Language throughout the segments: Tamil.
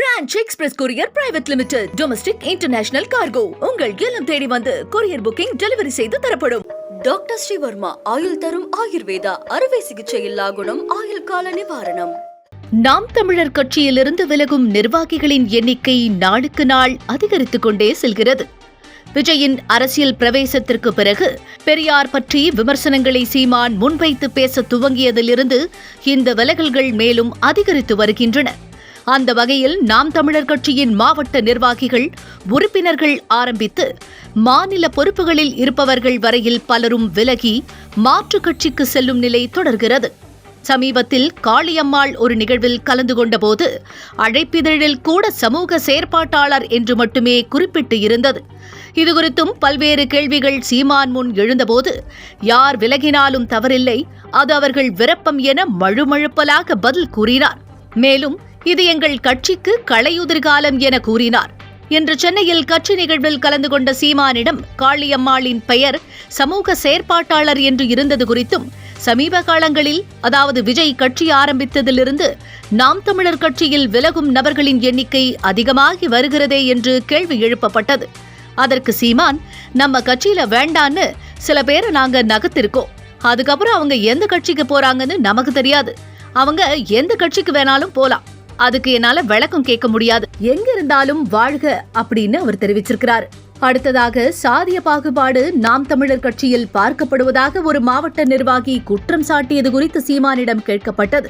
Franch express courier private limited domestic international cargo. உங்கள் இல்லம் தேடி வந்து கொரியர் புக்கிங் டெலிவரி செய்து தரப்படும். டாக்டர் ஸ்ரீவர்மா ஆயுள் தரும் ஆயுர்வேதா அறுவை சிகிச்சை இல்லா குணம் ஆயுள் கால நிவாரணம். நாம் தமிழர் கட்சியிலிருந்து விலகும் நிர்வாகிகளின் எண்ணிக்கை நாளுக்கு நாள் அதிகரித்துக் கொண்டே செல்கிறது. விஜயின் அரசியல் பிரவேசத்திற்கு பிறகு பெரியார் பற்றி விமர்சனங்களை சீமான் முன்வைத்து பேச துவங்கியதிலிருந்து இந்த விலகல்கள் மேலும் அதிகரித்து வருகின்றன. அந்த வகையில் நாம் தமிழர் கட்சியின் மாவட்ட நிர்வாகிகள் உறுப்பினர்கள் ஆரம்பித்து மாநில பொறுப்புகளில் இருப்பவர்கள் வரையில் பலரும் விலகி மாற்றுக் கட்சிக்கு செல்லும் நிலை தொடர்கிறது. சமீபத்தில் காளியம்மாள் ஒரு நிகழ்வில் கலந்து கொண்டபோது அழைப்பிதழில் கூட சமூக செயற்பாட்டாளர் என்று மட்டுமே குறிப்பிட்டு இருந்தது. இதுகுறித்தும் பல்வேறு கேள்விகள் சீமான் முன் எழுந்தபோது யார் விலகினாலும் தவறில்லை அது அவர்கள் விருப்பம் என மழுமழுப்பலாக பதில் கூறினார். மேலும் இது எங்கள் கட்சிக்கு களையுதிர்காலம் என கூறினார். இன்று சென்னையில் கட்சி நிகழ்வில் கலந்து கொண்ட சீமானிடம் காளியம்மாளின் பெயர் சமூக செயற்பாட்டாளர் என்று இருந்தது குறித்தும் சமீப காலங்களில் அதாவது விஜய் கட்சி ஆரம்பித்ததிலிருந்து நாம் தமிழர் கட்சியில் விலகும் நபர்களின் எண்ணிக்கை அதிகமாகி வருகிறதே என்று கேள்வி எழுப்பப்பட்டது. அதற்கு சீமான் நம்ம கட்சியில வேண்டான்னு சில பேரை நாங்க நகர்த்திருக்கோம். அதுக்கப்புறம் அவங்க எந்த கட்சிக்கு போறாங்கன்னு நமக்கு தெரியாது. அவங்க எந்த கட்சிக்கு வேணாலும் போலாம். அதுக்கு என்னால விளக்கம் கேட்க முடியாது. எங்க இருந்தாலும் வாழ்க அப்படின்னு அவர் தெரிவிச்சிருக்கிறார். அடுத்ததாக சாதிய பாகுபாடு நாம் தமிழர் கட்சியில் பார்க்கப்படுவதாக ஒரு மாவட்ட நிர்வாகி குற்றம் சாட்டியது குறித்து சீமானிடம் கேட்கப்பட்டது.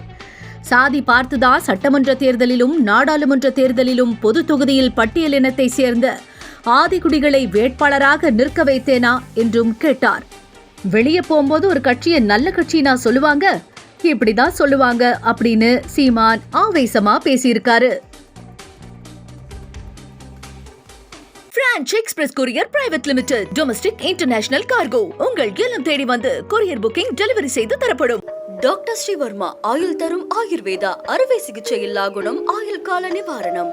சாதி பார்த்துதான் சட்டமன்ற தேர்தலிலும் நாடாளுமன்ற தேர்தலிலும் பொது தொகுதியில் பட்டியல் இனத்தை சேர்ந்த ஆதிகுடிகளை வேட்பாளராக நிற்க வைத்தேனா என்றும் கேட்டார். வெளியே போகும்போது ஒரு கட்சியை நல்ல கட்சினா சொல்லுவாங்க இப்படிதான் சொல்லுவாங்க அப்படின்னு சீமான் ஆவேசமா பேசியிருக்காரு. Franch express courier private limited domestic international cargo உங்கள் இல்லம் தேடி வந்து கொரியர் புக்கிங் டெலிவரி செய்து தரப்படும். டாக்டர் ஸ்ரீவர்மா ஆயுள் தரும் ஆயுர்வேதா அறுவை சிகிச்சை இல்லா குணம் ஆயுள் கால நிவாரணம்.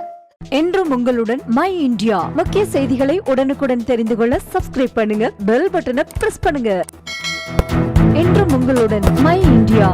என்றும் உங்களுடன் மை இந்தியா முக்கிய செய்திகளை உடனுக்குடன் தெரிந்து கொள்ள சப்ஸ்கிரைப் பண்ணுங்க பெல் பட்டனை பிரஸ் பண்ணுங்க. என்றும் உங்களுடன் மை இந்தியா